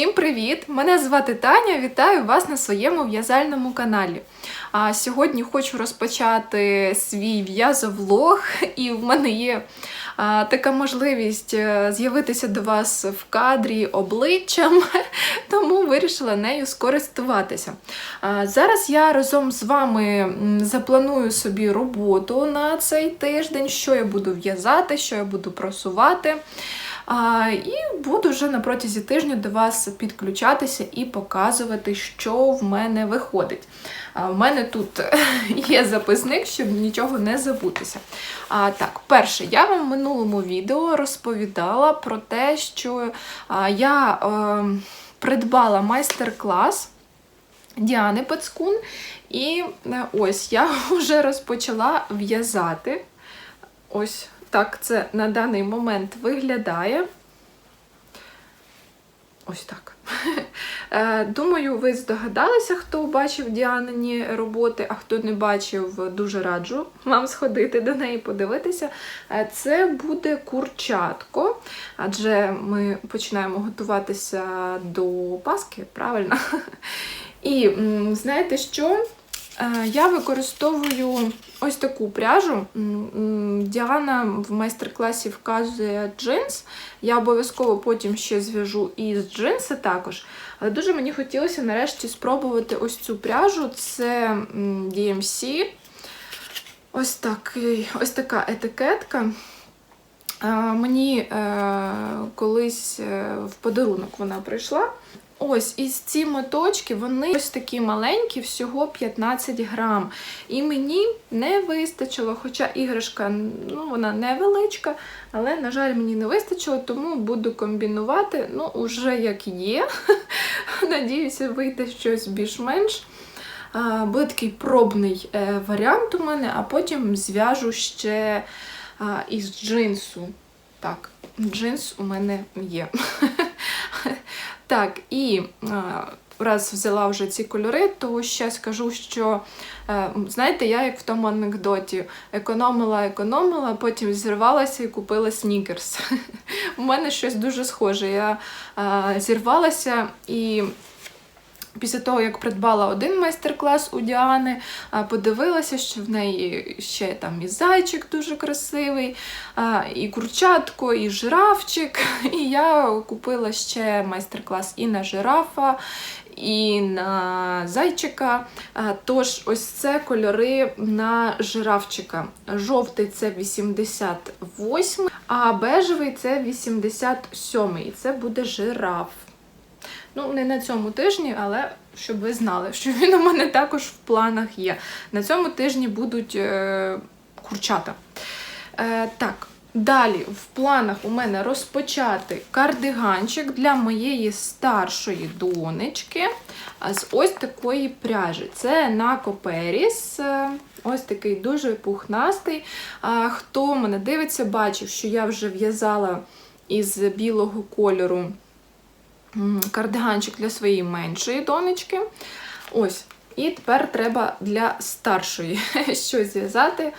Всім привіт! Мене звати Таня. Вітаю вас на своєму в'язальному каналі. А сьогодні хочу розпочати свій в'язовлог, і в мене є а, така можливість е, з'явитися до вас в кадрі обличчям, тому вирішила нею скористуватися. А, зараз я разом з вами запланую собі роботу на цей тиждень, що я буду в'язати, що я буду просувати. І буду вже на протязі тижня до вас підключатися і показувати, що в мене виходить. В мене тут є записник, щоб нічого не забутися. А, Так, перше, я вам в минулому відео розповідала про те, що я е, придбала майстер-клас. Діани Пацкун, і е, ось я вже розпочала в'язати. Ось так це на даний момент виглядає. Ось так. Е, Думаю, ви здогадалися, хто бачив Діанині роботи, а хто не бачив, дуже раджу вам сходити до неї подивитися. Е, Це буде курчатко, адже ми починаємо готуватися до Паски, правильно? І знаєте що? Е, Я використовую ось таку пряжу. Діана в майстер-класі вказує джинс. Я обов'язково потім ще зв'яжу і з джинси також. Але дуже мені хотілося нарешті спробувати ось цю пряжу. Це DMC. Ось, такий, ось така етикетка. Е, Мені е, колись в подарунок вона прийшла. Ось, і ці моточки, вони ось такі маленькі, всього 15 грам. І мені не вистачило, хоча іграшка ну, вона невеличка, але, на жаль, мені не вистачило, тому буду комбінувати. Ну, уже як є. Надіюся, вийде щось більш-менш. Буде такий пробний е, варіант у мене, а потім зв'яжу ще із джинсу. Так, джинс у мене є. Так, і раз взяла вже ці кольори, то ще скажу, що, е, знаєте, я як в тому анекдоті економила, економила, потім зірвалася і купила снікерс. У мене щось дуже схоже. Я зірвалася і. Після того, як придбала один майстер-клас у Діани, подивилася, що в неї ще там і зайчик дуже красивий, і курчатко, і жирафчик. І я купила ще майстер-клас і на жирафа, і на зайчика. Тож, ось це кольори на жирафчика. Жовтий це 88, а бежевий це 87. І це буде жираф. Ну, не на цьому тижні, але щоб ви знали, що він у мене також в планах є. На цьому тижні будуть е, курчата. Е, так, далі в планах у мене розпочати кардиганчик для моєї старшої донечки з ось такої пряжі. Це на Коперіс. е, Ось такий дуже пухнастий. Хто мене дивиться, бачив, що я вже в'язала із білого кольору кардиганчик для своєї меншої донечки. Ось. І тепер треба для старшої щось зв'язати.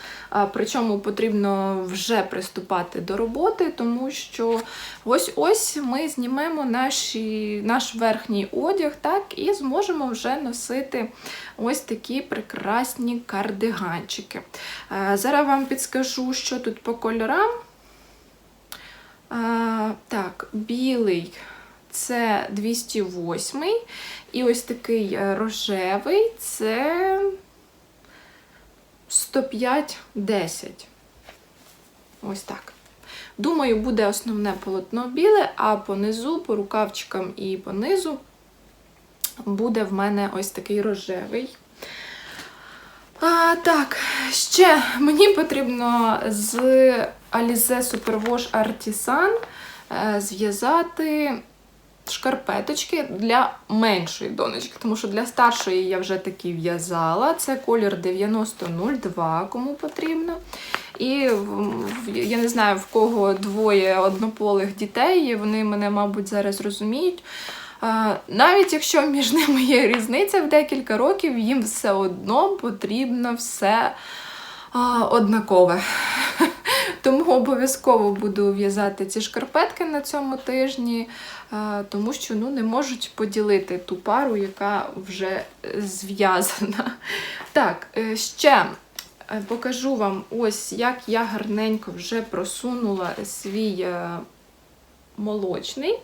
Причому потрібно вже приступати до роботи, тому що ось-ось ми знімемо наші, наш верхній одяг так, і зможемо вже носити ось такі прекрасні кардиганчики. Зараз вам підскажу, що тут по кольорам. Так, білий це 208 і ось такий е, рожевий це 105-10. Ось так. Думаю, буде основне полотно біле, а понизу, по рукавчикам і по низу буде в мене ось такий рожевий. А, Так, ще мені потрібно з Alize Superwash Artisan е, зв'язати шкарпеточки для меншої донечки, тому що для старшої я вже такі в'язала. Це колір 9002, кому потрібно. І я не знаю, в кого двоє однополих дітей, вони мене, мабуть, зараз розуміють. Навіть якщо між ними є різниця в декілька років, їм все одно потрібно все однакове. Тому обов'язково буду в'язати ці шкарпетки на цьому тижні, е, тому що ну, не можуть поділити ту пару, яка вже зв'язана. Так, е, ще е, покажу вам ось, як я гарненько вже просунула свій молочний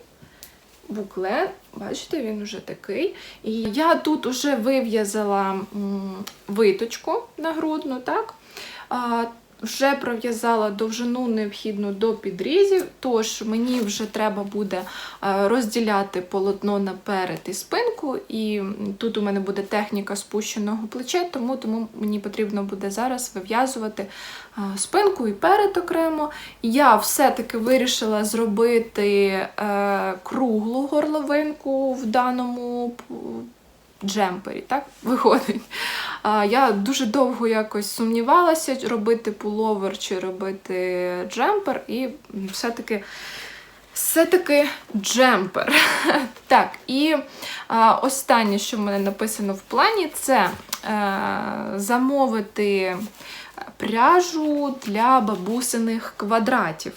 буклет. Бачите, він вже такий. І я тут вже вив'язала виточку нагрудну, так? Вже пров'язала довжину необхідну до підрізів, тож мені вже треба буде е, розділяти полотно наперед і спинку, і тут у мене буде техніка спущеного плеча, тому, тому мені потрібно буде зараз вив'язувати е, спинку і перед окремо. Я все-таки вирішила зробити е, круглу горловинку в даному джемпері, так виходить. Я дуже довго якось сумнівалася, робити пуловер чи робити джемпер, і все-таки все-таки джемпер. Так, і а, останнє, що в мене написано в плані, це е, замовити пряжу для бабусиних квадратів.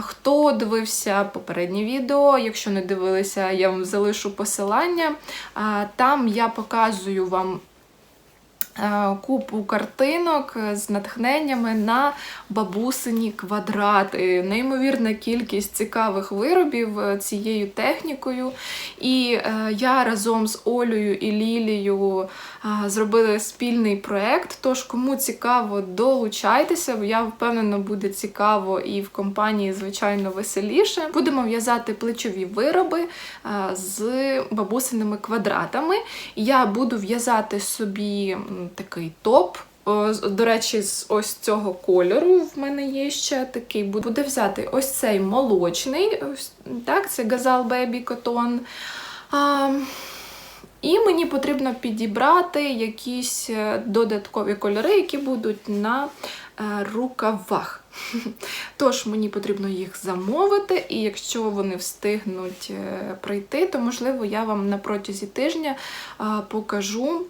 Хто дивився попереднє відео, якщо не дивилися, я вам залишу посилання. Там я показую вам купу картинок з натхненнями на бабусині квадрати. Неймовірна кількість цікавих виробів е, цією технікою. І е, я разом з Олею і Лілією зробили спільний проєкт. Тож, кому цікаво, долучайтеся. Я впевнена, буде цікаво і в компанії, звичайно, веселіше. Будемо в'язати плечові вироби з бабусиними квадратами. Я буду в'язати собі такий топ. До речі, з ось цього кольору в мене є ще такий. Буде взяти ось цей молочний, так, це Gazal Baby Cotton. І мені потрібно підібрати якісь е, додаткові кольори, які будуть на е, рукавах. Тож мені потрібно їх замовити, і якщо вони встигнуть е, прийти, то можливо я вам на протязі тижня покажу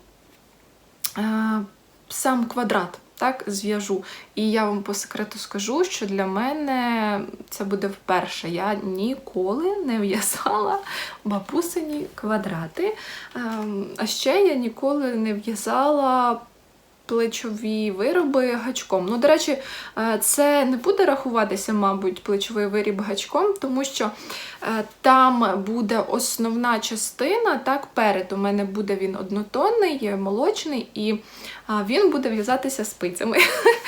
сам квадрат. Так, зв'яжу. І я вам по секрету скажу, що для мене це буде вперше. Я ніколи не в'язала бабусині квадрати. Ем, А ще я ніколи не в'язала плечові вироби гачком. Ну, до речі, е, це не буде рахуватися, мабуть, плечовий виріб гачком, тому що е, там буде основна частина, так, перед у мене буде він однотонний, е, молочний, і він буде в'язатися спицями.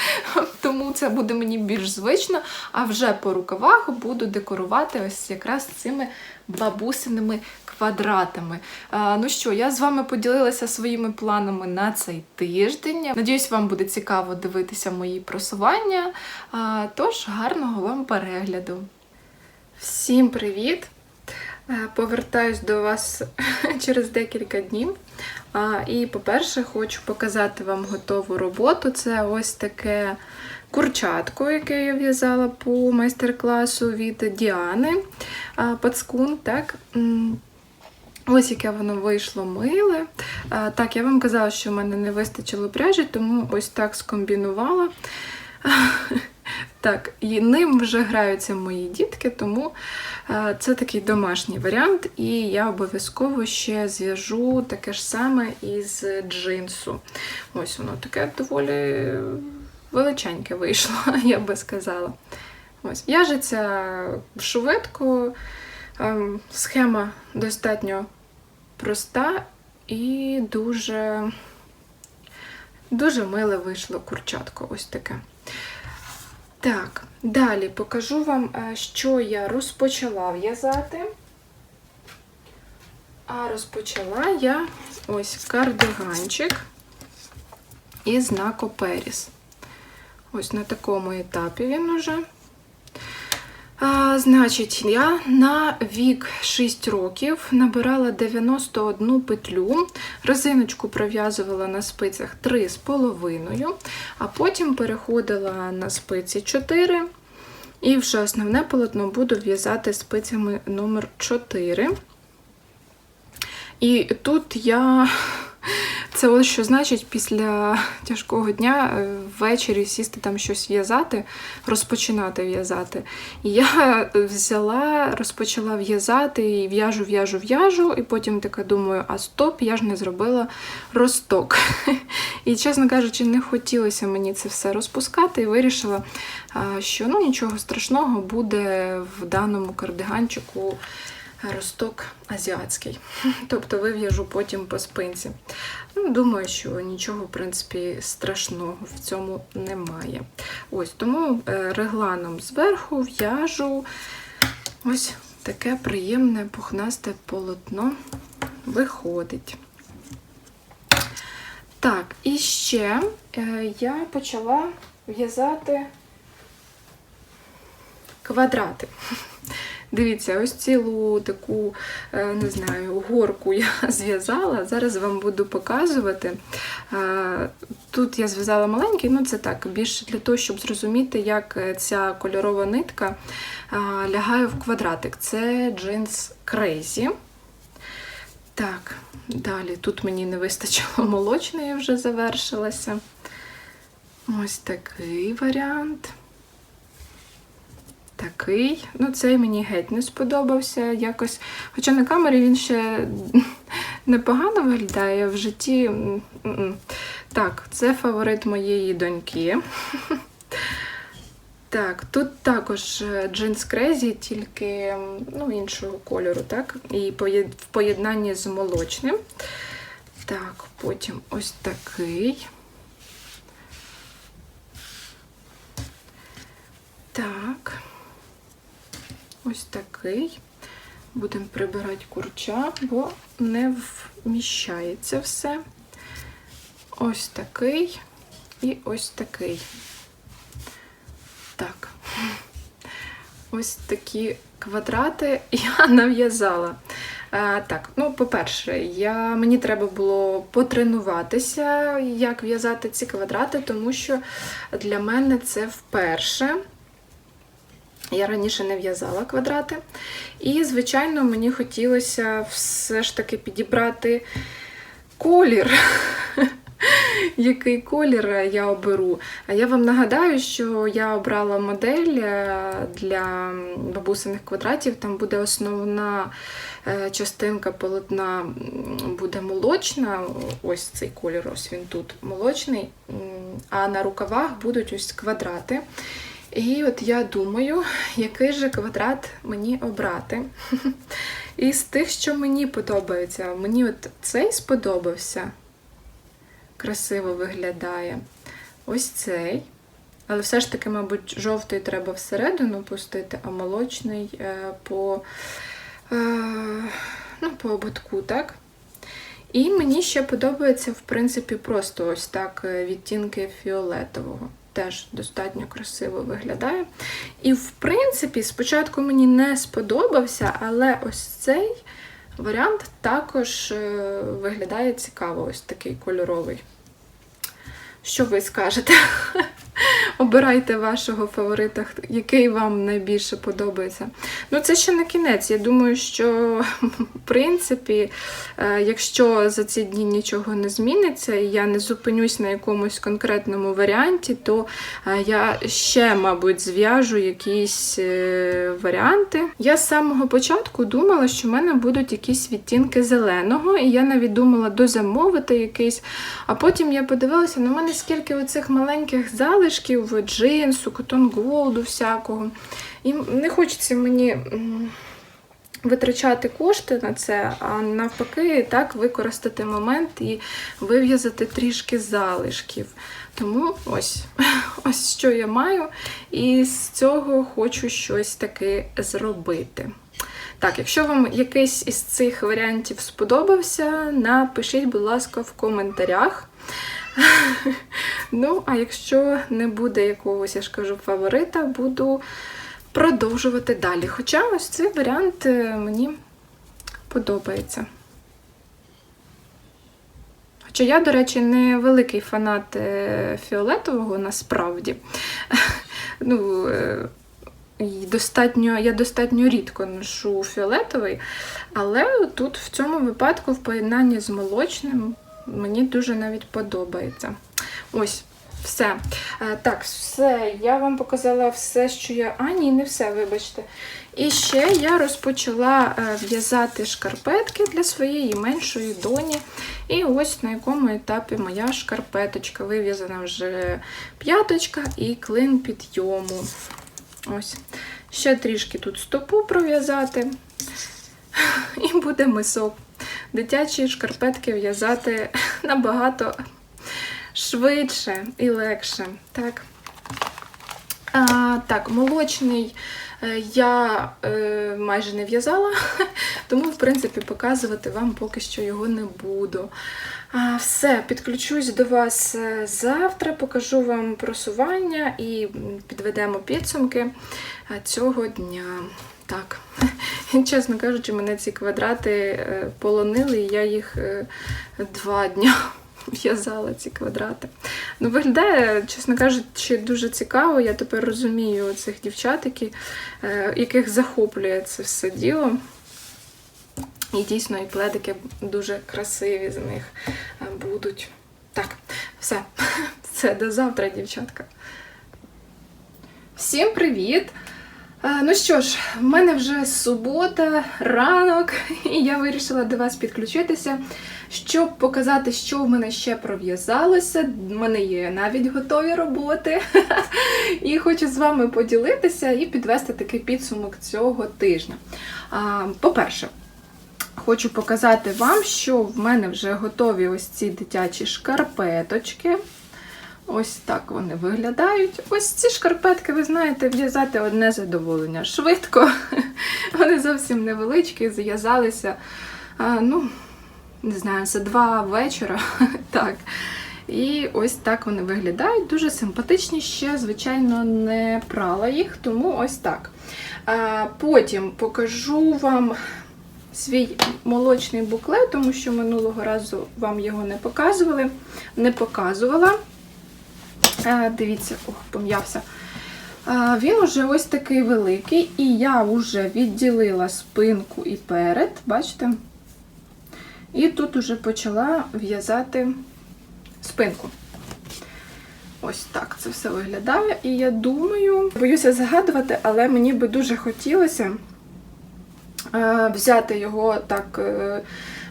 Тому це буде мені більш звично. А вже по рукавах буду декорувати ось якраз цими бабусиними квадратами. Ну що, я з вами поділилася своїми планами на цей тиждень. Надіюсь, вам буде цікаво дивитися мої просування. Тож, гарного вам перегляду. Всім привіт! Е, Повертаюсь до вас через декілька днів. І, по-перше, хочу показати вам готову роботу. Це ось таке курчатко, яке я в'язала по майстер-класу від Діани Пацкун. Так? Ось яке воно вийшло миле. А, Так, я вам казала, що в мене не вистачило пряжі, тому ось так скомбінувала. Так, і ним вже граються мої дітки, тому е, це такий домашній варіант, і я обов'язково ще зв'яжу таке ж саме із джинсу. Ось воно таке доволі величеньке вийшло, я би сказала. Ось, В'яжеться швидко, ем, схема достатньо проста і дуже, дуже миле вийшло курчатко. Ось таке. Так, далі покажу вам, е, що я розпочала в'язати. А розпочала я ось кардиганчик із Нако Періс. Ось на такому етапі він уже. А, значить, я на вік 6 років набирала 91 петлю, резиночку пров'язувала на спицях 3,5, а потім переходила на спиці 4. І вже основне полотно буду в'язати спицями номер 4. І тут я. Це ось що значить після тяжкого дня е, ввечері сісти там щось в'язати, розпочинати в'язати. І я взяла, розпочала в'язати і в'яжу, в'яжу, в'яжу, і потім така думаю, а стоп, я ж не зробила росток. І, чесно кажучи, не хотілося мені це все розпускати, і вирішила, що ну, нічого страшного буде в даному кардиганчику росток азіатський. Тобто вив'яжу потім по спинці. Ну, Думаю, що нічого, в принципі, страшного в цьому немає. Ось тому е, регланом зверху в'яжу ось таке приємне пухнасте полотно виходить. Так, і ще е, я почала в'язати квадрати. Дивіться, ось цілу таку, е, не знаю, горку я зв'язала. Зараз вам буду показувати. Е, Тут я зв'язала маленький, ну це так, більше для того, щоб зрозуміти, як ця кольорова нитка е, лягає в квадратик. Це джинс Crazy. Так, далі тут мені не вистачило молочної, вже завершилася. Ось такий варіант. Такий. Ну, цей мені геть не сподобався. Якось. Хоча на камері він ще непогано виглядає в житті. Так, це фаворит моєї доньки. Так, тут також джинс Crazy, тільки ну, іншого кольору, так? І в поєднанні з молочним. Так, потім ось такий. Так. Ось такий. Будемо прибирати курча, бо не вміщається все. Ось такий і ось такий. Так. Ось такі квадрати я нав'язала. А, так, ну, по-перше, я, мені треба було потренуватися, як в'язати ці квадрати, тому що для мене це вперше. Я раніше не в'язала квадрати. І, звичайно, мені хотілося все ж таки підібрати колір. Який колір я оберу? А я вам нагадаю, що я обрала модель е, для бабусиних квадратів. Там буде основна е, частинка полотна буде молочна. Ось цей колір, ось він тут молочний. А на рукавах будуть ось квадрати. І от я думаю, який же квадрат мені обрати. І з тих, що мені подобається, мені от цей сподобався. Красиво виглядає. Ось цей. Але все ж таки, мабуть, жовтий треба всередину пустити, а молочний е, по, е, ну, по ободку, так? І мені ще подобається, в принципі, просто ось так е, відтінки фіолетового. Теж достатньо красиво виглядає. І, в принципі, спочатку мені не сподобався, але ось цей варіант також е, виглядає цікаво, ось такий кольоровий. Що ви скажете? Обирайте вашого фаворита, який вам найбільше подобається. Ну, це ще не кінець. Я думаю, що в принципі, е, якщо за ці дні нічого не зміниться, і я не зупинюсь на якомусь конкретному варіанті, то е, я ще, мабуть, зв'яжу якісь е, варіанти. Я з самого початку думала, що в мене будуть якісь відтінки зеленого, і я навіть думала дозамовити якийсь. А потім я подивилася, ну, в мене скільки оцих маленьких залишків джинсу, котон голду всякого. І не хочеться мені витрачати кошти на це, а навпаки, так використати момент і вив'язати трішки залишків. Тому ось, ось що я маю, і з цього хочу щось таке зробити. Так, якщо вам якийсь із цих варіантів сподобався, напишіть, будь ласка, в коментарях. Ну, а якщо не буде якогось, я ж кажу, фаворита, буду продовжувати далі. Хоча ось цей варіант е, мені подобається. Хоча я, до речі, не великий фанат е, фіолетового насправді. Ну, е, достатньо, я достатньо рідко ношу фіолетовий, але тут в цьому випадку в поєднанні з молочним Мені дуже навіть подобається. Ось, все. Е, Так, все, я вам показала все, що я. А, ні, не все, вибачте. І ще я розпочала е, в'язати шкарпетки для своєї меншої доні. І ось на якому етапі моя шкарпеточка. Вив'язана вже п'яточка і клин підйому. Ось. Ще трішки тут стопу пров'язати. І буде мисок. Дитячі шкарпетки в'язати набагато швидше і легше. Так, а, так молочний е, я е, майже не в'язала, тому, в принципі, показувати вам поки що його не буду. А, все, підключусь до вас е, завтра, покажу вам просування і підведемо підсумки е, цього дня. Так, чесно кажучи, мене ці квадрати е, полонили, і я їх е, два дня в'язала ці квадрати. Ну, виглядає, чесно кажучи, дуже цікаво. Я тепер розумію цих дівчат, які, е, яких захоплює це все діло. І дійсно, і пледики дуже красиві з них будуть. Так, все. Це до завтра, дівчатка. Всім привіт! Ну що ж, в мене вже субота, ранок, і я вирішила до вас підключитися, щоб показати, що в мене ще пров'язалося. В мене є навіть готові роботи. І хочу з вами поділитися і підвести такий підсумок цього тижня. По-перше, хочу показати вам, що в мене вже готові ось ці дитячі шкарпеточки. Ось так вони виглядають. Ось ці шкарпетки, ви знаєте, в'язати одне задоволення. Швидко. Вони зовсім невеличкі, зв'язалися, ну, не знаю, за два вечора. так. І ось так вони виглядають. Дуже симпатичні ще, звичайно, не прала їх, тому ось так. Потім покажу вам свій молочний буклет, тому що минулого разу вам його не показували. Не показувала. Дивіться, ох, пом'явся. Він уже ось такий великий, і я вже відділила спинку і перед, бачите? І тут уже почала в'язати спинку. Ось так це все виглядає. І я думаю, боюся загадувати, але мені би дуже хотілося взяти його так е,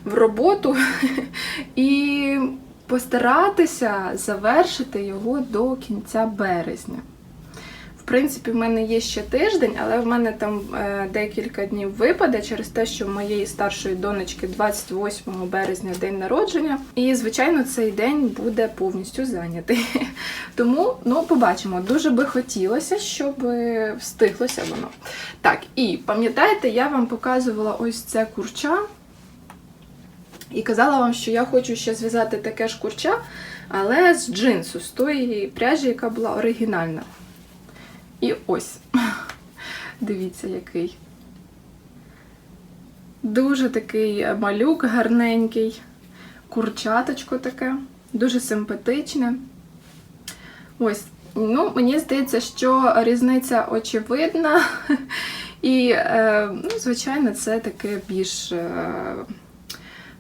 в роботу і постаратися завершити його до кінця березня. В принципі, в мене є ще тиждень, але в мене там е, декілька днів випаде через те, що в моєї старшої донечки 28 березня день народження. І, звичайно, цей день буде повністю зайнятий. Тому, ну, побачимо. Дуже би хотілося, щоб е, встиглося воно. Так, і пам'ятаєте, я вам показувала ось це курча. І казала вам, що я хочу ще зв'язати таке ж курча, але з джинсу, з тої пряжі, яка була оригінальна. І ось. Дивіться, який. Дуже такий малюк гарненький, курчаточко таке, дуже симпатичне. Ось, ну, мені здається, що різниця очевидна. І, е, ну, звичайно, це таке більш.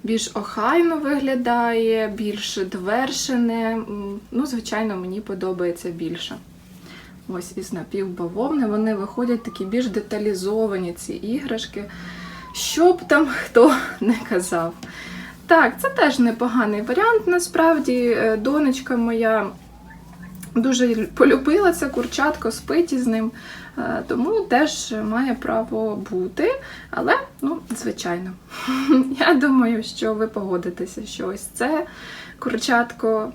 Більш охайно виглядає, більш довершене. Ну, звичайно, мені подобається більше. Ось із напівбавовни вони виходять такі більш деталізовані, ці іграшки. Що б там хто не казав. Так, це теж непоганий варіант, насправді. Е, Донечка моя дуже полюбила це курчатко, спить із ним, е, тому теж має право бути. Але, ну, звичайно, я думаю, що ви погодитеся, що ось це курчатко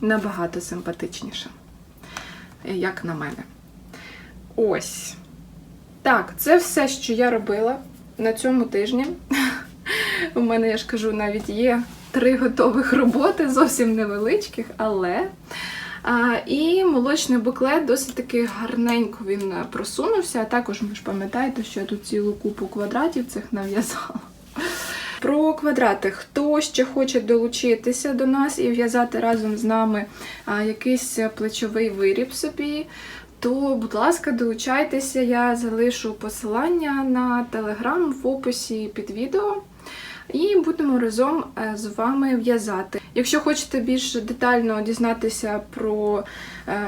набагато симпатичніше, як на мене. Ось. Так, це все, що я робила на цьому тижні. У мене, я ж кажу, навіть є три готових роботи, зовсім невеличких, але. І молочний буклет досить таки гарненько він е, просунувся. А також ви ж пам'ятаєте, що я тут цілу купу квадратів цих нав'язала. Про квадрати. Хто ще хоче долучитися до нас і в'язати разом з нами якийсь плечовий виріб собі, то, будь ласка, долучайтеся. Я залишу посилання на телеграм в описі під відео. І будемо разом е, з вами в'язати. Якщо хочете більш детально дізнатися про, е,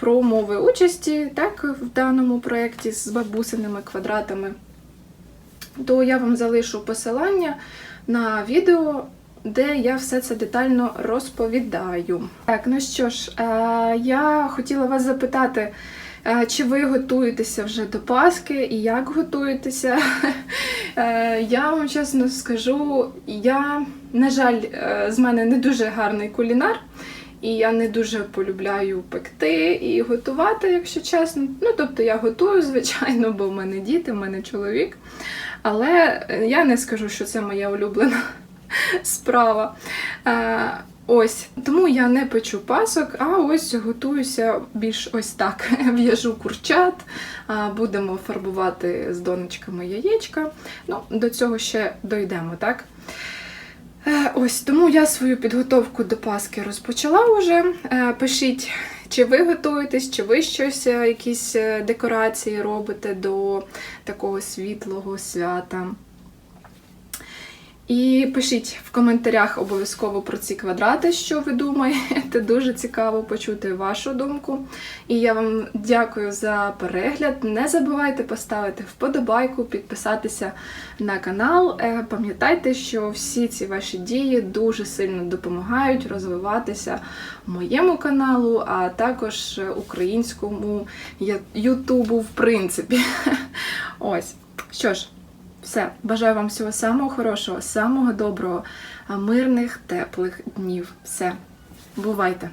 про умови участі так, в даному проєкті з бабусиними квадратами, то я вам залишу посилання на відео, де я все це детально розповідаю. Так, ну що ж, е, я хотіла вас запитати, чи ви готуєтеся вже до Пасхи і як готуєтеся? Е, Я вам чесно скажу, я, на жаль, е, з мене не дуже гарний кулінар. І я не дуже полюбляю пекти і готувати, якщо чесно. Ну, тобто я готую, звичайно, бо в мене діти, в мене чоловік. Але е, я не скажу, що це моя улюблена справа. Ось тому я не печу пасок, а ось готуюся більш ось так. В'яжу курчат, будемо фарбувати з донечками яєчка. Ну, до цього ще дойдемо, так? Е, Ось тому я свою підготовку до Паски розпочала вже. Е, Пишіть, чи ви готуєтесь, чи ви щось, е, якісь декорації робите до такого світлого свята. І пишіть в коментарях обов'язково про ці квадрати, що ви думаєте. Дуже цікаво почути вашу думку. І я вам дякую за перегляд. Не забувайте поставити вподобайку, підписатися на канал. Е, Пам'ятайте, що всі ці ваші дії дуже сильно допомагають розвиватися моєму каналу, а також українському Ютубу, в принципі. Ось. Що ж. Все, бажаю вам всього самого хорошого, самого доброго, мирних, теплих днів. Все, бувайте!